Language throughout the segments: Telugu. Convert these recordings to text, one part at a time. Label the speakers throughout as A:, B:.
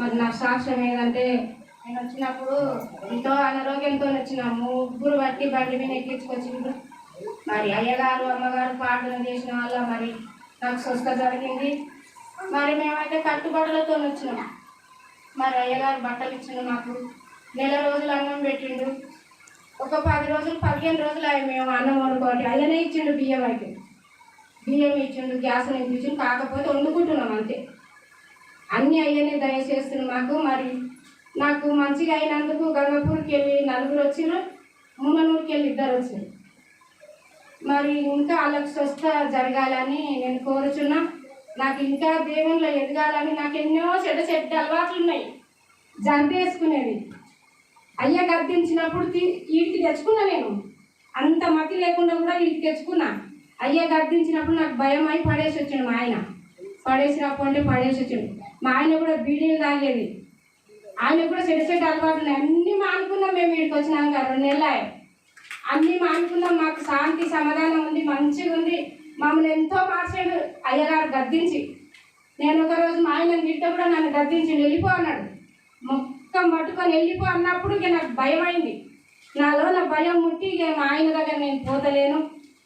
A: మరి నా సాక్ష్యం ఏదంటే నేను వచ్చినప్పుడు ఎంతో అనారోగ్యంతో వచ్చిన ముగ్గురు బట్టి బండి మీద ఎక్కించుకొచ్చిండ్రు. మరి అయ్యగారు అమ్మగారు పాటలు చేసిన వల్ల మరి నాకు స్వస్థ జరిగింది. మరి మేమైతే కట్టుబడులతో వచ్చినాం మరి అయ్యగారు బట్టలు ఇచ్చిండు మాకు. నెల రోజులు అన్నం పెట్టిండు. ఒక పది రోజులు పదిహేను రోజులు అవి మేము అన్నం వండుకోవాలి. అయ్యనే ఇచ్చిండు బియ్యం అయితే. బియ్యం ఇచ్చిండు గ్యాస్ ఇచ్చిండు. కాకపోతే వండుకుంటున్నాం అంతే. అన్నీ అయ్యనే దయచేస్తున్న మాకు మరి నాకు మంచిగా అయినందుకు గంగపూర్కి వెళ్ళి నలుగురు వచ్చిండ్రు ముమ్మనూరుకి వెళ్ళి ఇద్దరు వచ్చిండ్రు మరి ఇంకా వాళ్ళకి స్వస్థ జరగాలని నేను కోరుచున్నా. నాకు ఇంకా దేవుళ్ళు ఎదగాలని నాకు ఎన్నో చెడ్డ చెడ్డ అలవాట్లు ఉన్నాయి. జంపేసుకునేది. అయ్య గర్దించినప్పుడు వీటికి తెచ్చుకున్నా నేను. అంత మతి లేకుండా కూడా వీటికి తెచ్చుకున్నా. అయ్య గర్దించినప్పుడు నాకు భయం అయి పడేసి వచ్చాడు మా ఆయన. పడేసిన అంటే పడేసి వచ్చాడు మా ఆయన కూడా బీడీలు తాగేది. ఆయన కూడా చెడు చెడు అలవాటు ఉన్నాయి అన్నీ మానుకున్నాం మేము ఇక్కడికి వచ్చినాం కదా రెండు నెలలు అన్నీ మానుకున్నాం. మాకు శాంతి సమాధానం ఉంది మంచిగా ఉంది. మమ్మల్ని ఎంతో మార్చాడు అయ్యగారు గద్దించి. నేను ఒకరోజు మా ఆయన తిట్ట కూడా నన్ను గద్దించి వెళ్ళిపో అన్నాడు. మొత్తం పట్టుకొని వెళ్ళిపో అన్నప్పుడు ఇక నాకు భయం అయింది నాలో నా భయం ముట్టి ఇక మా ఆయన దగ్గర నేను పోతలేను.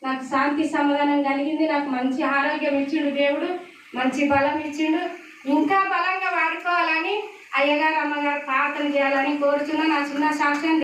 A: నాకు శాంతి సమాధానం కలిగింది. నాకు మంచి ఆరోగ్యం ఇచ్చిండు దేవుడు. మంచి బలం ఇచ్చిండు. ఇంకా బలంగా వాడుకోవాలని అయ్యగారు అమ్మగారు ప్రార్థన చేయాలని కోరుచున్న. నా చిన్న సాక్ష్యం